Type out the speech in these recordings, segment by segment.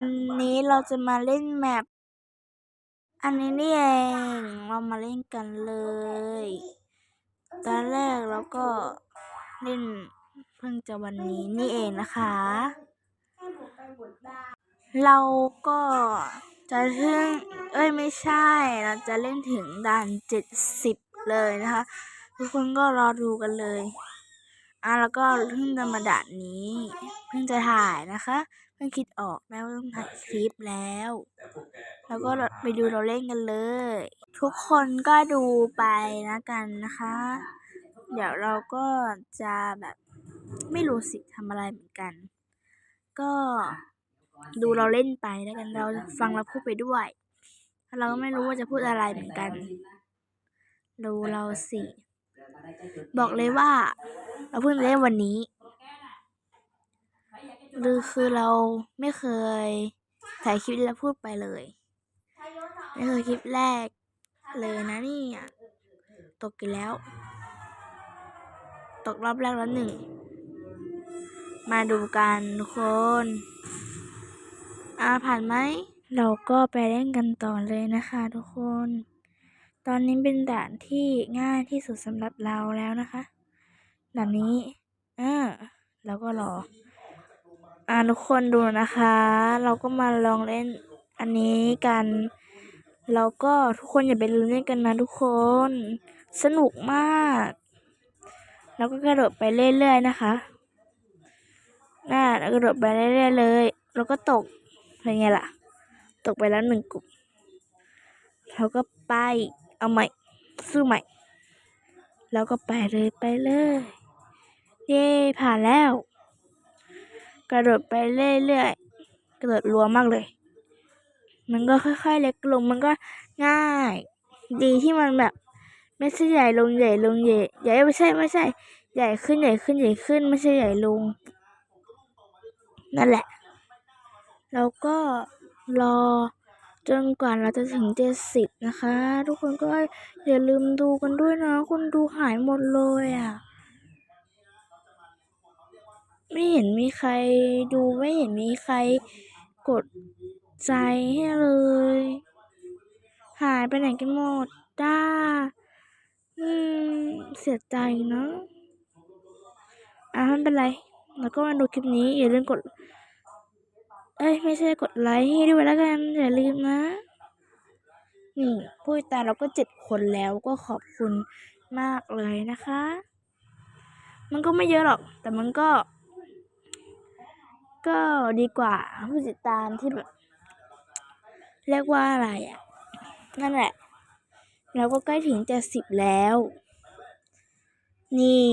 วันนี้เราจะมาเล่นแมปอันนี้นี่เอง เรามาเล่นกันเลย ตอนแรกเราก็เล่นเพิ่งจะวันนี้นี่เองนะคะ เราก็จะถึงเอ้ยไม่ใช่ เราจะเล่นถึงด่านเจ็ดสิบเลยนะคะ ทุกคนก็รอดูกันเลย อะแล้วก็เพิ่งจะมาด่านนี้ เพิ่งจะถ่ายนะคะ เพิ่งคิดออกแล้วว่าต้องถ่ายคลิปแล้ว แล้วก็ไปดูเราเล่นกันเลย ทุกคนก็ดูไปนะกันนะคะ เดี๋ยวเราก็จะแบบไม่รู้สิทำอะไรเหมือนกัน ก็ดูเราเล่นไปแล้วกันเราฟังเราพูดไปด้วยเราก็ไม่รู้ว่าจะพูดอะไรเหมือนกัน ดูเราสิ บอกเลยว่า เราเพิ่งเล่นวันนี้หรือคือเราไม่เคยถ่ายคลิปแล้วพูดไปเลยนี่คือคลิปแรกเลยนะนี่ตกกันแล้ว ตกรอบแรกแล้วหนึ่ง มาดูกันทุกคนอาผ่านไหม เราก็ไปเล่นกันต่อเลยนะคะทุกคน ตอนนี้เป็นด่านที่ง่ายที่สุดสำหรับเราแล้วนะคะด่านนี้อ่าเราก็รอ อ่าทุกคนดูนะคะ เราก็มาลองเล่นอันนี้กัน เราก็ทุกคนอย่าไปลืมเล่นกันนะทุกคน สนุกมาก แล้วก็กระโดดไปเรื่อยๆนะคะน่าแล้วกระโดดไปเรื่อยๆเลย แล้วก็ตกเป็นไงล่ะ ตกไปแล้วหนึ่งกลุ่มเราก็ไป เอาใหม่ สู้ใหม่ แล้วก็ไปเลยไปเลย เย่ผ่านแล้ว กระโดดไปเรื่อยๆ กระโดดรัวมากเลย มันก็ค่อยๆ เล็กลง มันก็ง่าย ดีที่มันแบบ ไม่ใช่ใหญ่ลงใหญ่ลงใหญ่ใหญ่ไม่ใช่ไม่ใช่ ใหญ่ขึ้นใหญ่ขึ้นใหญ่ขึ้น ไม่ใช่ใหญ่ลง นั่นแหละ แล้วก็รอ จนกว่าเราจะถึงเจ็ดสิบนะคะ ทุกคนก็อย่าลืมดูกันด้วยนะ คนดูหายหมดเลยอะ ไม่เห็นมีใครดูไม่เห็นมีใครกดใจให้เลย หายไปไหนกันหมดด้าอืม เสียใจเนาะอะไม่เป็นไร แล้วก็มาดูคลิปนี้อย่าลืมกด เอ้ยไม่ใช่กดไลค์ให้ด้วยแล้วกันอย่าลืมนะ นี่ผู้ติดตามเราก็เจ็ดคนแล้วก็ขอบคุณมากเลยนะคะ มันก็ไม่เยอะหรอก แต่มันก็ ก็ดีกว่าผู้ติดตามที่แบบเรียกว่าอะไรอะ นั่นแหละ เราก็ใกล้ถึงจ็ดสิบแล้ว นี่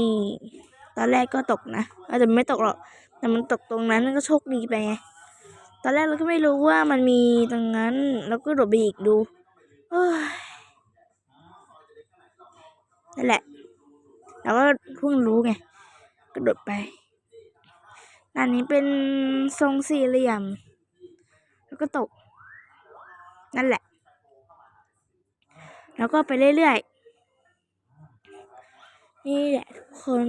ตอนแรกก็ตกนะอาจจะไม่ตกหรอก แต่มันตกตรงนั้นก็โชคดีไปไง ตอนแรกเราก็ไม่รู้ว่ามันมีตรงนั้นเราก็โดดไปอีกดูนั่นแหละเราก็เพิ่งรู้ไงกระโดดไปด้านนี้เป็นทรงสี่เหลี่ยม แล้วก็ตก นั่นแหละ แล้วก็ไปเรื่อยๆ นี่แหละทุกคน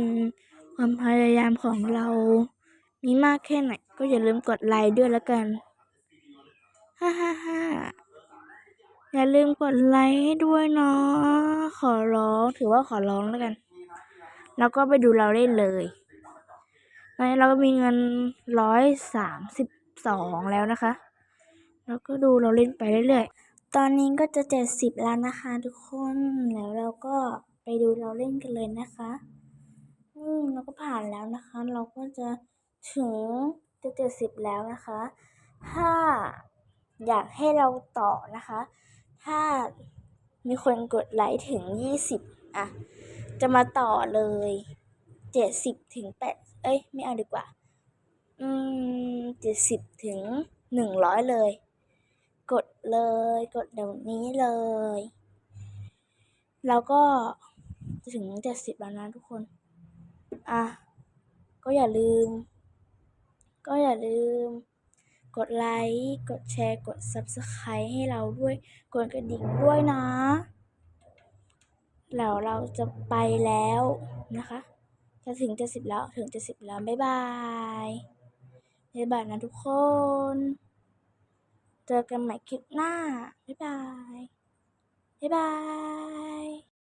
ความพยายามของเรา มีมากแค่ไหนก็อย่าลืมกดไลค์ด้วยแล้วกัน ฮ่าฮ่าฮ่าอย่าลืมกดไลค์ให้ด้วยเนาะ ขอร้อง ถือว่าขอร้องแล้วกัน แล้วก็ไปดูเราเล่นเลยตอนนี้เราก็มีเงินร้อยสามสิบสองแล้วนะคะ แล้วก็ดูเราเล่นไปเรื่อยๆ ตอนนี้ก็จะเจ็ดสิบแล้วนะคะทุกคน แล้วเราก็ไปดูเราเล่นกันเลยนะคะ อืมเราก็ผ่านแล้วนะคะ เราก็จะ ถึงจะเจ็ดสิบแล้วนะคะ ถ้าอยากให้เราต่อนะคะ ถ้ามีคนกดไลค์ถึงยี่สิบอะ จะมาต่อเลยเจ็ดสิบถึงแปดเอ้ย ไม่เอาดีกว่า อืมเจ็ดสิบถึงหนึ่งร้อยเลย กดเลย กดเดี๋ยวนี้เลย แล้วก็จะถึงเจ็ดสิบแล้วนะทุกคน อะ ก็อย่าลืม ก็อย่าลืม กดไลค์ กดแชร์ กด subscribe ให้เราด้วย กดกระดิ่งด้วยนะแล้วเราจะไปแล้วนะคะ จะถึงจะสิบแล้ว ถึงจะสิบแล้ว บ๊ายบาย บ๊ายบายนะทุกคน เจอกันใหม่คลิปหน้า บ๊ายบาย บ๊ายบาย